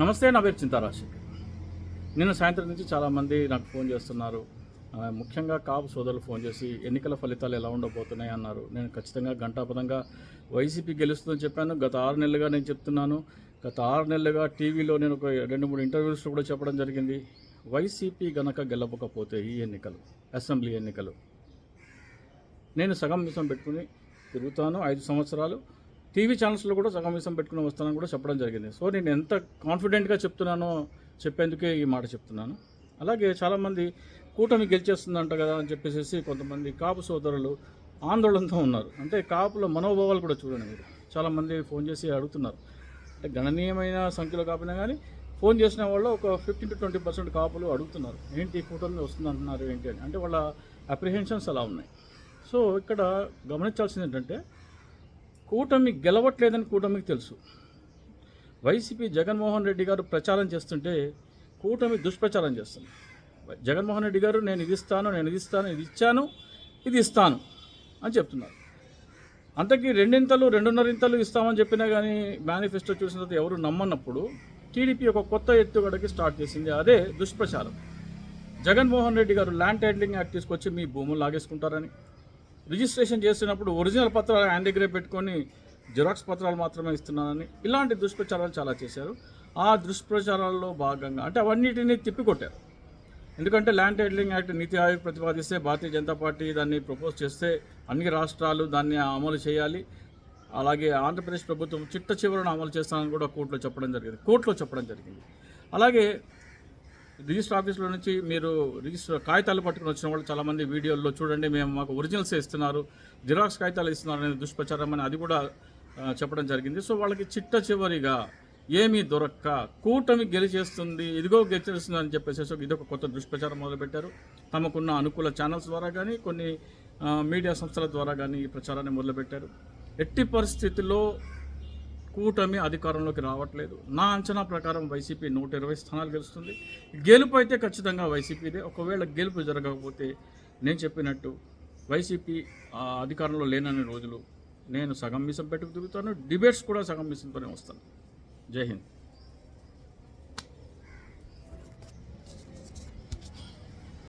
నమస్తే నా పేరు చింతారాశి నిన్న సాయంత్రం నుంచి చాలామంది నాకు ఫోన్ చేస్తున్నారు. ముఖ్యంగా కాపు సోదరులు ఫోన్ చేసి ఎన్నికల ఫలితాలు ఎలా ఉండబోతున్నాయి అన్నారు. నేను ఖచ్చితంగా గంటాపదంగా వైసీపీ గెలుస్తుందని చెప్పాను. గత ఆరు నెలలుగా నేను చెప్తున్నాను. గత ఆరు నెలలుగా టీవీలో నేను ఒక రెండు మూడు ఇంటర్వ్యూస్లో కూడా చెప్పడం జరిగింది. వైసీపీ గనక గెలవకపోతే ఈ ఎన్నికలు అసెంబ్లీ ఎన్నికలు. నేను సగం మిసం పెట్టుకుని తిరుగుతాను. ఐదు సంవత్సరాలు టీవీ ఛానల్స్లో కూడా సగం పెట్టుకుని వస్తానని కూడా చెప్పడం జరిగింది. సో నేను ఎంత కాన్ఫిడెంట్గా చెప్తున్నానో చెప్పేందుకే ఈ మాట చెప్తున్నాను. అలాగే చాలామంది కూటమి గెలిచేస్తుందంట కదా అని చెప్పేసి కొంతమంది కాపు సోదరులు ఆందోళనతో ఉన్నారు. అంటే కాపుల మనోభావాలు కూడా చూడండి మీరు. చాలామంది ఫోన్ చేసి అడుగుతున్నారు. అంటే గణనీయమైన సంఖ్యలో కాపినా కానీ ఫోన్ చేసిన వాళ్ళు ఒక ఫిఫ్టీన్ టు ట్వంటీ పర్సెంట్ కాపులు అడుగుతున్నారు. ఏంటి కూటమి వస్తుంది అంటున్నారు ఏంటి అని. అంటే వాళ్ళ అప్రిహెన్షన్స్ అలా ఉన్నాయి. సో ఇక్కడ గమనించాల్సింది ఏంటంటే కూటమి గెలవట్లేదని కూటమికి తెలుసు. వైసీపీ జగన్మోహన్ రెడ్డి గారు ప్రచారం చేస్తుంటే కూటమి దుష్ప్రచారం చేస్తుంది. జగన్మోహన్ రెడ్డి గారు నేను ఇది ఇస్తాను నేను ఇది ఇస్తాను ఇది ఇచ్చాను ఇది ఇస్తాను అని చెప్తున్నారు. అంతకీ రెండింతలు రెండున్నరింతలు ఇస్తామని చెప్పినా కానీ మేనిఫెస్టో చూసిన తర్వాత ఎవరు నమ్మన్నప్పుడు టీడీపీ ఒక కొత్త ఎత్తుగడకి స్టార్ట్ చేసింది. అదే దుష్ప్రచారం. జగన్మోహన్ రెడ్డి గారు ల్యాండ్ టైటిలింగ్ యాక్ట్ తీసుకొచ్చి మీ భూములు లాగేసుకుంటారని రిజిస్ట్రేషన్ చేసినప్పుడు ఒరిజినల్ పత్రాలు ఆయన దగ్గరే పెట్టుకొని జిరాక్స్ పత్రాలు మాత్రమే ఇస్తున్నానని ఇలాంటి దుష్ప్రచారాలు చాలా చేశారు. ఆ దుష్ప్రచారాల్లో భాగంగా అంటే అవన్నిటిని తిప్పికొట్టారు. ఎందుకంటే land titling act Niti Aayog ప్రతిపాదిస్తే భారతీయ జనతా పార్టీ దాన్ని ప్రపోజ్ చేస్తే అన్ని రాష్ట్రాలు దాన్ని అమలు చేయాలి. అలాగే ఆంధ్రప్రదేశ్ ప్రభుత్వం చిట్ట చివరను అమలు చేస్తానని కూడా కోర్టులో చెప్పడం జరిగింది. కోర్టులో చెప్పడం జరిగింది. అలాగే రిజిస్టర్ ఆఫీస్లో నుంచి మీరు రిజిస్టర్ కాగితాలు పట్టుకుని వచ్చిన వాళ్ళు చాలామంది వీడియోల్లో చూడండి మేము మాకు ఒరిజినల్స్ ఇస్తున్నారు జిరాక్స్ కాగితాలు ఇస్తున్నారు అనేది దుష్ప్రచారం అని అది కూడా చెప్పడం జరిగింది. సో వాళ్ళకి చిట్ట చివరిగా ఏమీ దొరక్క కూటమి గెలిచేస్తుంది ఇదిగో గెలిచేస్తుంది అని చెప్పేసి సో ఇది ఒక కొత్త దుష్ప్రచారం మొదలుపెట్టారు. తమకున్న అనుకూల ఛానల్స్ ద్వారా కానీ కొన్ని మీడియా సంస్థల ద్వారా కానీ ఈ ప్రచారాన్ని మొదలుపెట్టారు. ఎట్టి పరిస్థితుల్లో కూటమి అధికారంలోకి రావట్లేదు. నా అంచనా ప్రకారం వైసీపీ నూట ఇరవై స్థానాలు గెలుస్తుంది. గెలుపు అయితే ఖచ్చితంగా వైసీపీదే. ఒకవేళ గెలుపు జరగకపోతే నేను చెప్పినట్టు వైసీపీ అధికారంలో లేనన్ని రోజులు నేను సగం మిసం పెట్టుకు తిరుగుతాను. డిబేట్స్ కూడా సగం మిసంతోనే వస్తాను. జై హింద్.